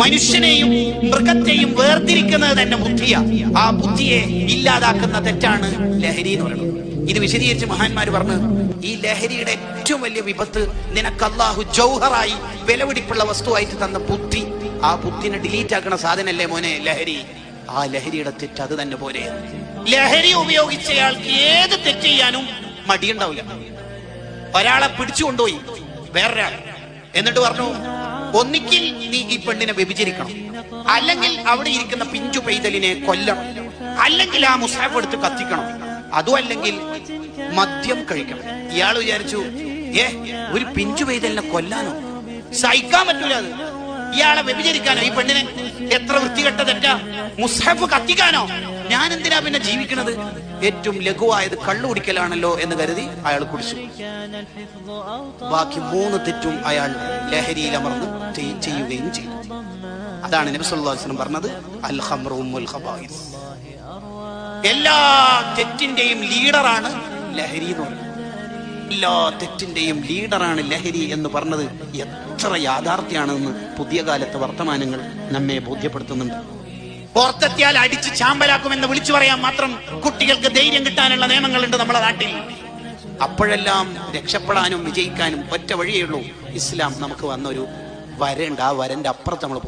മനുഷ്യനെയും മൃഗത്തെയും വേർതിരിക്കുന്നത് തന്നെ ബുദ്ധിയാ. ആ ബുദ്ധിയെ ഇല്ലാതാക്കുന്ന തെറ്റാണ് ലഹരി എന്ന് പറയുന്നത്. ഇത് വിശദീകരിച്ച് മഹാന്മാര് പറഞ്ഞു ഈ ലഹരിയുടെ ഏറ്റവും വലിയ വിപത്ത് നിനക്ക് അള്ളാഹു ജൗഹറായി വിലപിടിപ്പുള്ള വസ്തുവായിട്ട് തന്ന ബുദ്ധി. ആ ബുദ്ധിനെ ഡിലീറ്റ് ആക്കുന്ന സാധനല്ലേ മോനെ ലഹരി? ആ ലഹരിയുടെ തെറ്റ് അത് തന്നെ പോലെ ലഹരി ഉപയോഗിച്ചയാൾക്ക് ഏത് തെറ്റ് ചെയ്യാനും മടിയുണ്ടാവില്ല. ഒരാളെ പിടിച്ചുകൊണ്ടുപോയി വേറൊരാൾ. എന്നിട്ട് പറഞ്ഞു ഒന്നിക്കിൽ നീ ഈ പെണ്ണിനെ വ്യഭിചരിക്കണം. അല്ലെങ്കിൽ അവിടെ ഇരിക്കുന്ന പിഞ്ചു പെയ്തലിനെ കൊല്ലണം. അല്ലെങ്കിൽ ആ മുസാഫ് എടുത്ത് കത്തിക്കണം. അതും അല്ലെങ്കിൽ മദ്യം കഴിക്കണം. ഇയാൾ വിചാരിച്ചു ഏ ഒരു പിഞ്ചു പെയ്തലിനെ കൊല്ലാനോ? സഹിക്കാൻ പറ്റൂല അത്. ഇയാളെ വ്യഭിചരിക്കാനോ? ഈ പെണ്ണിനെ എത്ര വൃത്തികെട്ട തെറ്റാ? മുസാഫ് കത്തിക്കാനോ? ഞാൻ എന്തിനാ പിന്നെ ജീവിക്കുന്നത് ഏറ്റവും ലഘുവായത് കള്ളു കുടിക്കലാണല്ലോ എന്ന് കരുതി അയാൾ കുടിച്ചു. ബാക്കി മൂന്ന് തെറ്റും അയാൾ ലഹരിയിൽ അമർന്ന് ചെയ്- ചെയ്യുകയും ചെയ്തു. അതാണ് നബി സല്ലല്ലാഹു അലൈഹി വസല്ലം പറഞ്ഞത് അൽ ഖബായിസ്. എല്ലാ തെറ്റിന്റെയും ലീഡറാണ് ലഹരി എന്ന് പറയുന്നത്. എല്ലാ തെറ്റിന്റെയും ലീഡറാണ് ലഹരി എന്ന് പറഞ്ഞത് എത്ര യാഥാർത്ഥ്യമാണെന്ന് പുതിയ കാലത്തെ വർത്തമാനങ്ങൾ നമ്മെ ബോധ്യപ്പെടുത്തുന്നുണ്ട്. പുറത്തെത്തിയാൽ അടിച്ച് ചാമ്പലാക്കുമെന്ന് വിളിച്ചു പറയാൻ മാത്രം കുട്ടികൾക്ക് ധൈര്യം കിട്ടാനുള്ള നിയമങ്ങളുണ്ട് നമ്മുടെ നാട്ടിൽ. അപ്പോഴെല്ലാം രക്ഷപ്പെടാനും വിജയിക്കാനും ഒറ്റ വഴിയേ ഉള്ളൂ. ഇസ്ലാം നമുക്ക് വന്നൊരു വരണ്ട് ആ വരന്റെ അപ്പുറത്ത് നമ്മൾ